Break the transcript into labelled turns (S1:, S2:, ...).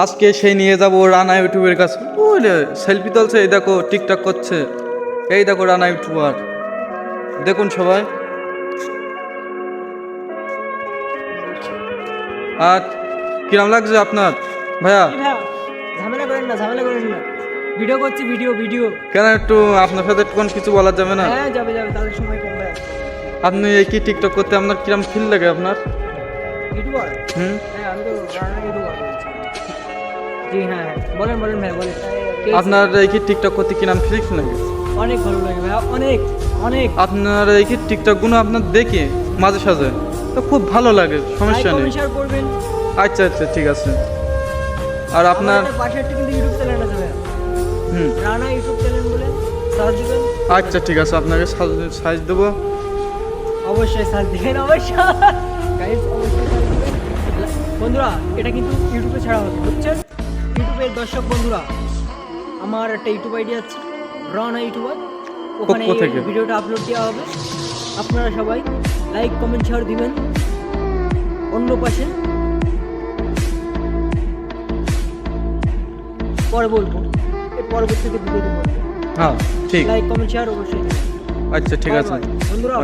S1: আজকে সেই নিয়ে যাব রানা ইউটিউবের কাছে। বুঝলে সেলফি তুলছে এই দেখো টিকটক করছে। এই দেখো রানা ইউটিউবার। দেখুন সবাই। আর কিরম লাগছে আপনার? ভাইয়া?
S2: ঝামেলা করেন না ঝামেলা করেন না। ভিডিও করছি ভিডিও ভিডিও।
S1: কেন একটু আপনার সাথে একটু কিছু বলা যাবে না?
S2: হ্যাঁ যাবে যাবে তাহলে সময় কম
S1: আপনি এই কি টিকটক করতে আপনার কিরম ফিল লাগে আপনার?
S2: ইউটিউবার?
S1: হুম।
S2: হ্যাঁ আমি তো রান্না ইউটিউবার জি হ্যাঁ হ্যাঁ বলেন বলেন ভাই বলেন।
S1: আপনার এই কি টিকটক করতে কিরম ফিল লাগে
S2: অনেক ভালো লাগে ভাইয়া অনেক অনেক।
S1: আপনার এই কি টিকটকগুলো আপনার দেখে মাঝে সাঝে? তো খুব ভালো লাগে সমস্যা নেই।
S2: করবেন।
S1: আচ্ছা আচ্ছা ঠিক আছে। আর আপনার
S2: পাশে একটা কিন্তু ইউটিউব চ্যানেল আছে ভাইয়া
S1: হুম।
S2: রানা ইউটিউব চ্যানেল বলে সার্চ দিবেন।
S1: আচ্ছা ঠিক আছে আপনাকে সাইজ দেবো।
S2: অবশ্যই সার্চ দিবেন অবশ্যই। গাইস অবশ্যই সার্চ দিবেন বন্ধুরা এটা কিন্তু ইউটিউবে ছাড়া হবে বুঝছেন ইউটিউবের দর্শক বন্ধুরা আমার একটা ইউটিউব আইডি আছে রানা ইউটিউবার ওখানে ভিডিওটা আপলোড দেওয়া হবে। আপনারা সবাই লাইক কমেন্ট শেয়ার দিবেন। অন্য পাশে। পরে বলব। এর পরবর্তীতে ভিডিও দেবো।
S1: হ্যাঁ ঠিক।
S2: লাইক কমেন্ট শেয়ার অবশ্যই
S1: আচ্ছা ঠিক আছে।
S2: বন্ধুরা